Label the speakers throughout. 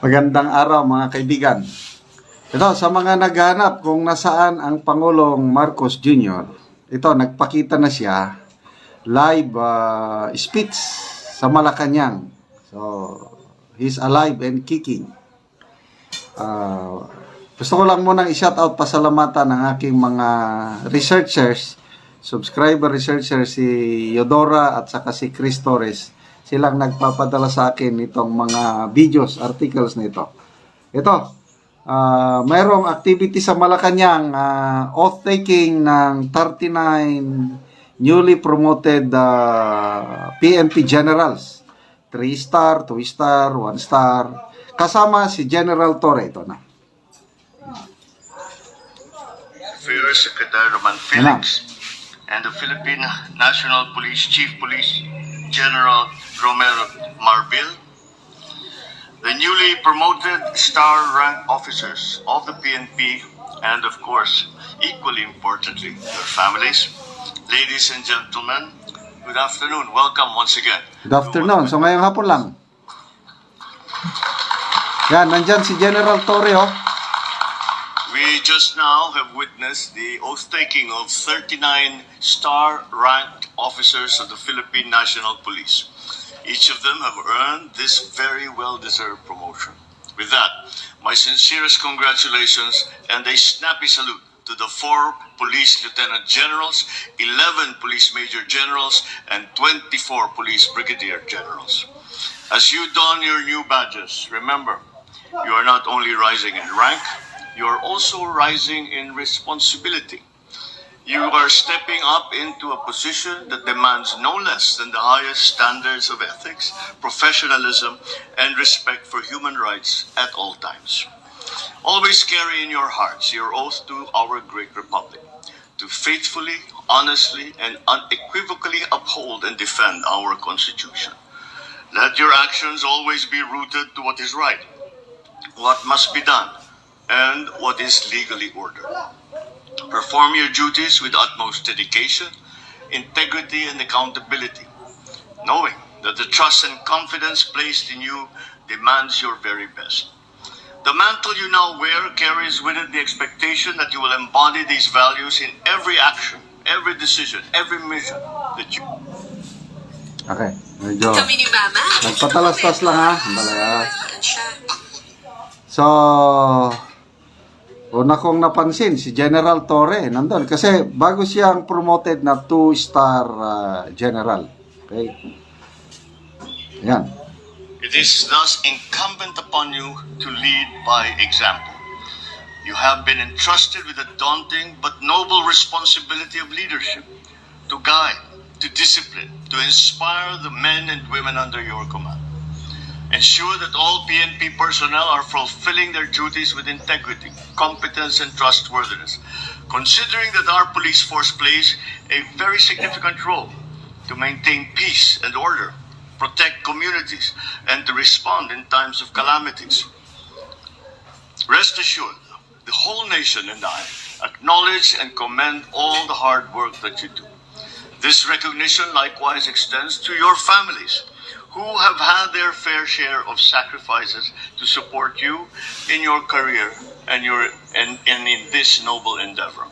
Speaker 1: Magandang araw mga kaibigan. Ito, sa mga naghanap kung nasaan ang Pangulong Marcos Jr., ito, nagpakita na siya live uh, speech sa Malacanang. So, he's alive and kicking. Uh, gusto ko lang munang i-shout out pasalamatan ng aking mga researchers, subscriber researchers si Yodora at saka si Chris Torres. Silang nagpapadala sa akin itong mga videos, articles na ito. Ito, ah mayroong activity sa Malacanang, ah, oath-taking ng 39 newly promoted ah, PNP generals. 3 star, 2 star, 1 star. Kasama si General Torre. Ito na.
Speaker 2: Affairs Secretary Roman Felix and the Philippine National Police Chief Police General Romero Marbil, the newly promoted star rank officers of the PNP, and of course, equally importantly, their families. Ladies and gentlemen, good afternoon. Welcome once again.
Speaker 1: Good afternoon. So ngayong hapon lang. Yan, nandyan si General Torre, oh.
Speaker 2: We just now have witnessed the oath taking of 39 star ranked officers of the Philippine National Police. Each of them have earned this very well deserved promotion. With that, my sincerest congratulations and a snappy salute to the four police lieutenant generals, 11 police major generals, and 24 police brigadier generals. As you don your new badges, remember, you are not only rising in rank, you are also rising in responsibility. You are stepping up into a position that demands no less than the highest standards of ethics, professionalism, and respect for human rights at all times. Always carry in your hearts your oath to our great republic to faithfully, honestly, and unequivocally uphold and defend our Constitution. Let your actions always be rooted to what is right, what must be done, and what is legally ordered. Perform your duties with utmost dedication, integrity, and accountability, knowing that the trust and confidence placed in you demands your very best. The mantle you now wear carries with it the expectation that you will embody these values in every action, every decision, every mission that you
Speaker 1: Okay, medyo
Speaker 3: Kami ni Mama.
Speaker 1: nagpatalastas lang ha. Balaya.
Speaker 3: Siya.
Speaker 1: So, una kong napansin, si General Torre, nandun. Kasi bago siyang promoted na two-star uh, general. Okay? Yan.
Speaker 2: It is thus incumbent upon you to lead by example. You have been entrusted with a daunting but noble responsibility of leadership to guide, to discipline, to inspire the men and women under your command. Ensure that all PNP personnel are fulfilling their duties with integrity, competence, and trustworthiness, considering that our police force plays a very significant role to maintain peace and order, protect communities, and to respond in times of calamities. Rest assured, the whole nation and I acknowledge and commend all the hard work that you do. This recognition likewise extends to your families who have had their fair share of sacrifices to support you in your career and your and, and in this noble endeavor.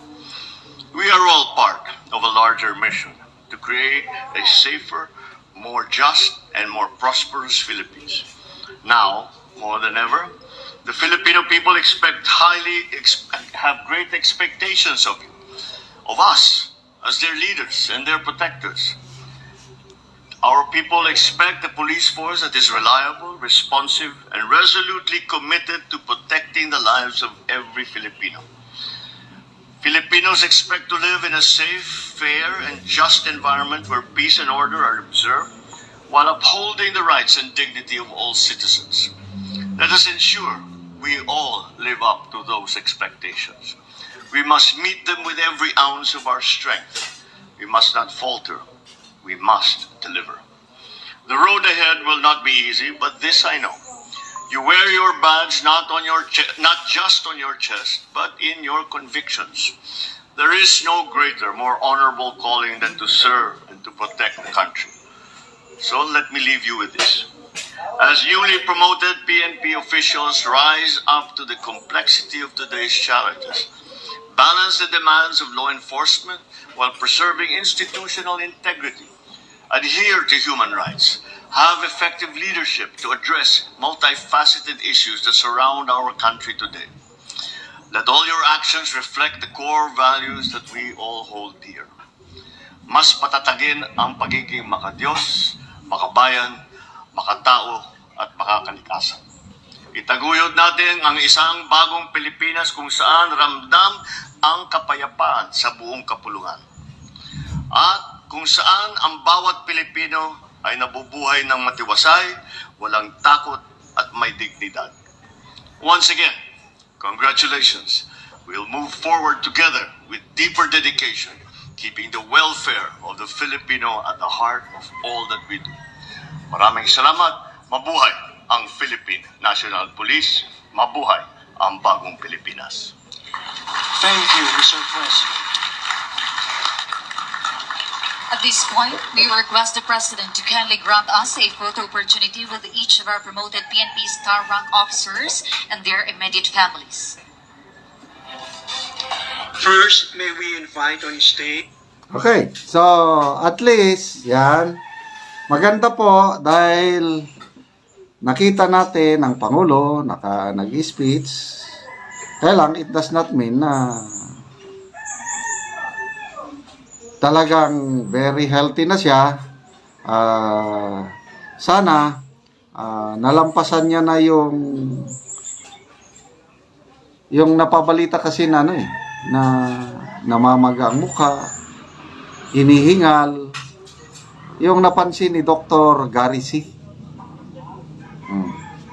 Speaker 2: We are all part of a larger mission to create a safer, more just, and more prosperous Philippines. Now, more than ever, the Filipino people expect highly have great expectations of you, of us as their leaders and their protectors. Our people expect a police force that is reliable, responsive, and resolutely committed to protecting the lives of every Filipino. Filipinos expect to live in a safe, fair, and just environment where peace and order are observed while upholding the rights and dignity of all citizens. Let us ensure we all live up to those expectations. We must meet them with every ounce of our strength. We must not falter. We must deliver. The road ahead will not be easy, but this I know. You wear your badge not on your che- not just on your chest, but in your convictions. There is no greater, more honorable calling than to serve and to protect the country. So let me leave you with this. As newly promoted PNP officials rise up to the complexity of today's challenges, balance the demands of law enforcement while preserving institutional integrity, adhere to human rights, have effective leadership to address multifaceted issues that surround our country today. Let all your actions reflect the core values that we all hold dear. Mas patatagin ang pagiging makadiyos, makabayan, makatao at makakalikasan. Itaguyod natin ang isang bagong Pilipinas kung saan ramdam ang kapayapaan sa buong kapulungan. At kung saan ang bawat Pilipino ay nabubuhay ng matiwasay, walang takot at may dignidad. Once again, congratulations. We'll move forward together with deeper dedication, keeping the welfare of the Filipino at the heart of all that we do. Maraming salamat. Mabuhay ang Philippine National Police. Mabuhay ang bagong Pilipinas.
Speaker 3: Thank you, Mr. President.
Speaker 4: At this point, we request the President to kindly grant us a photo opportunity with each of our promoted PNP Star Rank officers and their immediate families.
Speaker 3: First, may we invite on stage
Speaker 1: Okay, so at least, yan. Maganda po dahil nakita natin ang Pangulo, naka, nag-speech. Kaya lang, it does not mean na talagang very healthy na siya. Ah, sana ah, nalampasan niya na yung yung napabalita kasi na ano eh, na namamaga ang mukha, hinihingal, yung napansin ni Dr. Gary C.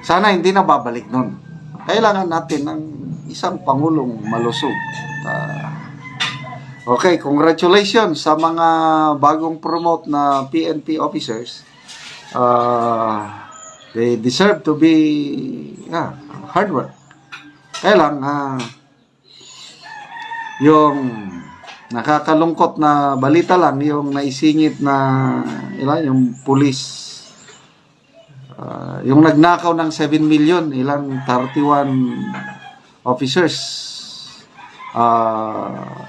Speaker 1: Sana hindi na babalik nun. Kailangan natin ng isang pangulong malusog. Ah, okay, congratulations sa mga bagong promote na PNP officers. Ah, they deserve to be yeah, hard work. Kaya lang, ah, yung nakakalungkot na balita lang yung naisingit na ilan yung pulis ah, yung nagnakaw ng 7 million ilang 31 officers ah,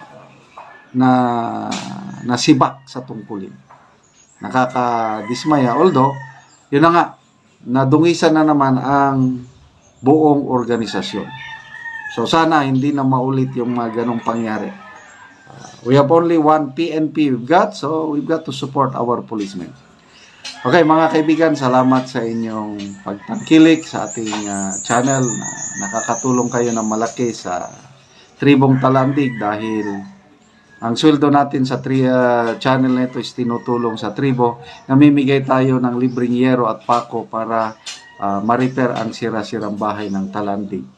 Speaker 1: na nasibak sa tungkulin. Nakakadismaya. Although yun na nga nadungisan na naman ang buong organisasyon. So sana hindi na maulit yung mga ganong pangyari. We have only one PNP we've got, so we've got to support our policemen. Okay, mga kaibigan, salamat sa inyong pagtangkilik sa ating ah, channel. na nakakatulong kayo ng malaki sa Tribong Talandig dahil ang sweldo natin sa tri, ah, channel na ito is tinutulong sa tribo. Namimigay tayo ng libreng yero at pako para ah, ma-repair ang sira-sirang bahay ng Talandig.